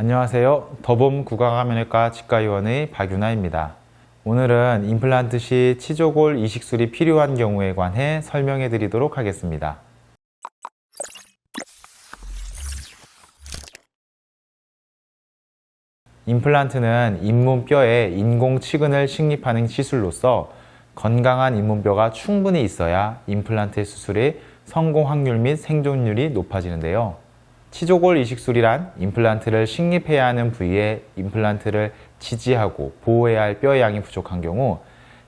안녕하세요. 더봄 구강암면외과 치과의원의 박윤아입니다. 오늘은 임플란트 시 치조골 이식술이 필요한 경우에 관해 설명해 드리도록 하겠습니다. 임플란트는 잇몸뼈에 인공 치근을 식립하는 시술로서 건강한 잇몸뼈가 충분히 있어야 임플란트 수술의 성공 확률 및 생존율이 높아지는데요. 치조골 이식술이란 임플란트를 식립해야 하는 부위에 임플란트를 지지하고 보호해야 할 뼈의 양이 부족한 경우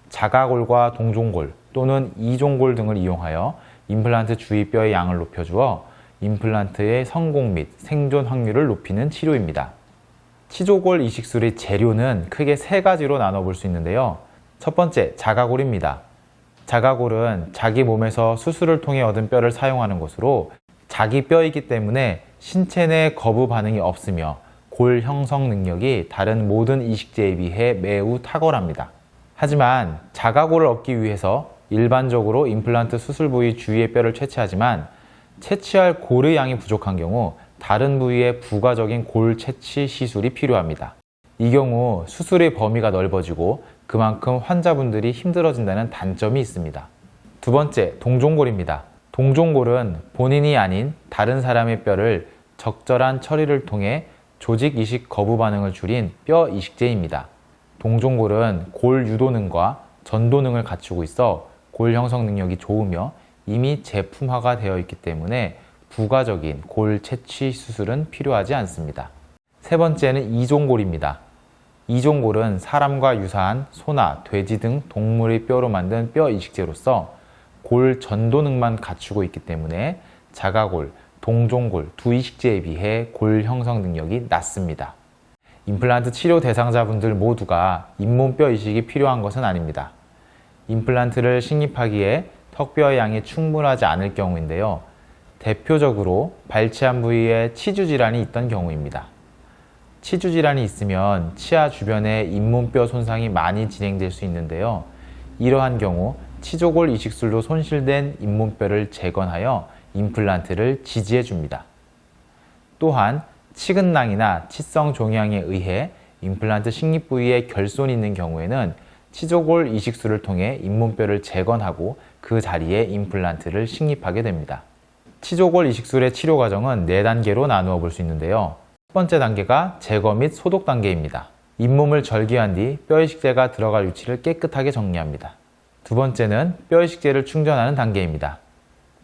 자가골과 동종골 또는 이종골 등을 이용하여 임플란트 주위 뼈의 양을 높여주어 임플란트의 성공 및 생존 확률을 높이는 치료입니다. 치조골 이식술의 재료는 크게 세 가지로 나눠볼 수 있는데요. 첫 번째, 자가골입니다. 자가골은 자기 몸에서 수술을 통해 얻은 뼈를 사용하는 것으로 자기 뼈이기 때문에 신체 내 거부 반응이 없으며 골 형성 능력이 다른 모든 이식제에 비해 매우 탁월합니다. 하지만 자가골을 얻기 위해서 일반적으로 임플란트 수술 부위 주위의 뼈를 채취하지만 채취할 골의 양이 부족한 경우 다른 부위에 부가적인 골 채취 시술이 필요합니다. 이 경우 수술의 범위가 넓어지고 그만큼 환자분들이 힘들어진다는 단점이 있습니다. 두 번째, 동종골입니다. 동종골은 본인이 아닌 다른 사람의 뼈를 적절한 처리를 통해 조직 이식 거부 반응을 줄인 뼈 이식제입니다. 동종골은 골 유도능과 전도능을 갖추고 있어 골 형성 능력이 좋으며 이미 제품화가 되어 있기 때문에 부가적인 골 채취 수술은 필요하지 않습니다. 세 번째는 이종골입니다. 이종골은 사람과 유사한 소나 돼지 등 동물의 뼈로 만든 뼈 이식제로서 골 전도능만 갖추고 있기 때문에 자가골, 동종골 두 이식제에 비해 골 형성 능력이 낮습니다. 임플란트 치료 대상자분들 모두가 잇몸뼈 이식이 필요한 것은 아닙니다. 임플란트를 식립하기에 턱뼈의 양이 충분하지 않을 경우인데요. 대표적으로 발치한 부위에 치주 질환이 있던 경우입니다. 치주 질환이 있으면 치아 주변에 잇몸뼈 손상이 많이 진행될 수 있는데요. 이러한 경우 치조골 이식술로 손실된 잇몸뼈를 재건하여 임플란트를 지지해 줍니다. 또한 치근낭이나 치성 종양에 의해 임플란트 식립 부위에 결손이 있는 경우에는 치조골 이식술을 통해 잇몸뼈를 재건하고 그 자리에 임플란트를 식립하게 됩니다. 치조골 이식술의 치료 과정은 4단계로 나누어 볼 수 있는데요. 첫 번째 단계가 제거 및 소독 단계입니다. 잇몸을 절개한 뒤 뼈이식제가 들어갈 위치를 깨끗하게 정리합니다. 두 번째는 뼈이식제를 충전하는 단계입니다.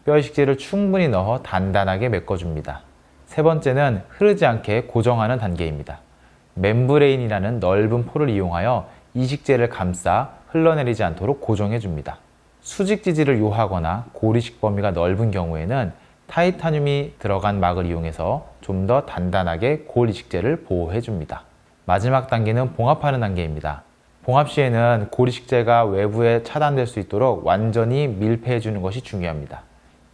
뼈이식제를 충분히 넣어 단단하게 메꿔줍니다. 세 번째는 흐르지 않게 고정하는 단계입니다. 멤브레인이라는 넓은 포를 이용하여 이식제를 감싸 흘러내리지 않도록 고정해 줍니다. 수직 지지를 요하거나 고리식 범위가 넓은 경우에는 타이타늄이 들어간 막을 이용해서 좀 더 단단하게 골 이식제를 보호해 줍니다. 마지막 단계는 봉합하는 단계입니다. 봉합 시에는 골 이식제가 외부에 차단될 수 있도록 완전히 밀폐해 주는 것이 중요합니다.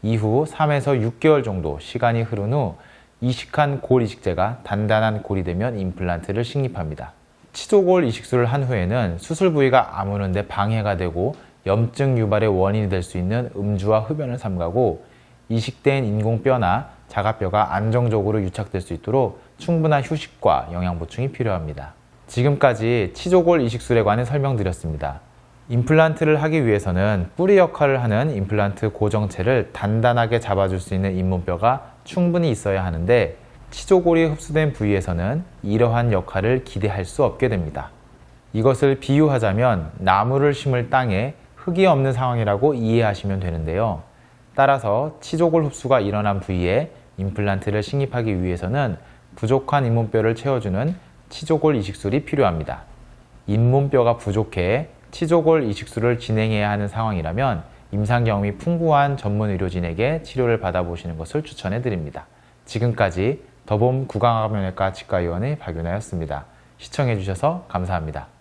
이후 3에서 6개월 정도 시간이 흐른 후 이식한 골 이식제가 단단한 골이 되면 임플란트를 식립합니다. 치조골 이식술을 한 후에는 수술 부위가 아무는데 방해가 되고 염증 유발의 원인이 될 수 있는 음주와 흡연을 삼가고 이식된 인공뼈나 자가뼈가 안정적으로 유착될 수 있도록 충분한 휴식과 영양 보충이 필요합니다. 지금까지 치조골 이식술에 관해 설명드렸습니다. 임플란트를 하기 위해서는 뿌리 역할을 하는 임플란트 고정체를 단단하게 잡아줄 수 있는 잇몸뼈가 충분히 있어야 하는데 치조골이 흡수된 부위에서는 이러한 역할을 기대할 수 없게 됩니다. 이것을 비유하자면 나무를 심을 땅에 흙이 없는 상황이라고 이해하시면 되는데요. 따라서 치조골 흡수가 일어난 부위에 임플란트를 식립하기 위해서는 부족한 잇몸뼈를 채워주는 치조골 이식술이 필요합니다. 잇몸뼈가 부족해 치조골 이식술을 진행해야 하는 상황이라면 임상 경험이 풍부한 전문 의료진에게 치료를 받아보시는 것을 추천해 드립니다. 지금까지 더봄 구강암면외과 치과의원의 박윤아였습니다. 시청해 주셔서 감사합니다.